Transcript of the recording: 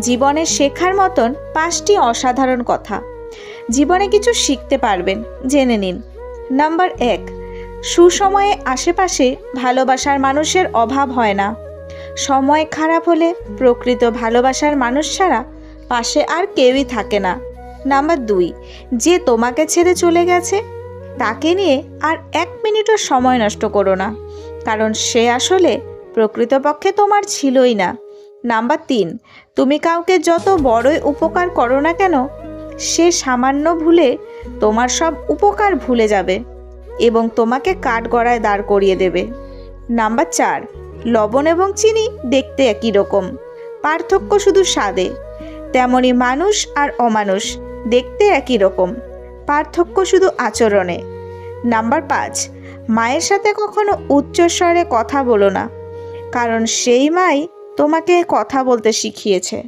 জীবনে শেখার মতন পাঁচটি অসাধারণ কথা। জীবনে কিছু শিখতে পারবেন, জেনে নিন। নাম্বার এক, সুসময়ে আশেপাশে ভালোবাসার মানুষের অভাব হয় না। সময় খারাপ হলে প্রকৃত ভালোবাসার মানুষ ছাড়া পাশে আর কেউই থাকে না। নাম্বার দুই, যে তোমাকে ছেড়ে চলে গেছে, তাকে নিয়ে আর এক মিনিটও সময় নষ্ট করো না। কারণ সে আসলে প্রকৃতপক্ষে তোমার ছিলই না। নাম্বার তিন, তুমি কাউকে যত বড়ই উপকার করো না কেন, সে সামান্য ভুলে তোমার সব উপকার ভুলে যাবে এবং তোমাকে কাঠগড়ায় দাঁড় করিয়ে দেবে। নাম্বার চার, লবণ এবং চিনি দেখতে একই রকম। পার্থক্য শুধু স্বাদে। তেমনি মানুষ আর অমানুষ দেখতে একই রকম। পার্থক্য শুধু আচরণে। নাম্বার পাঁচ, মায়ের সাথে কখনো উচ্চস্বরে কথা বলো না। কারণ সেই মাই তোমাকে কথা বলতে শিখিয়েছে।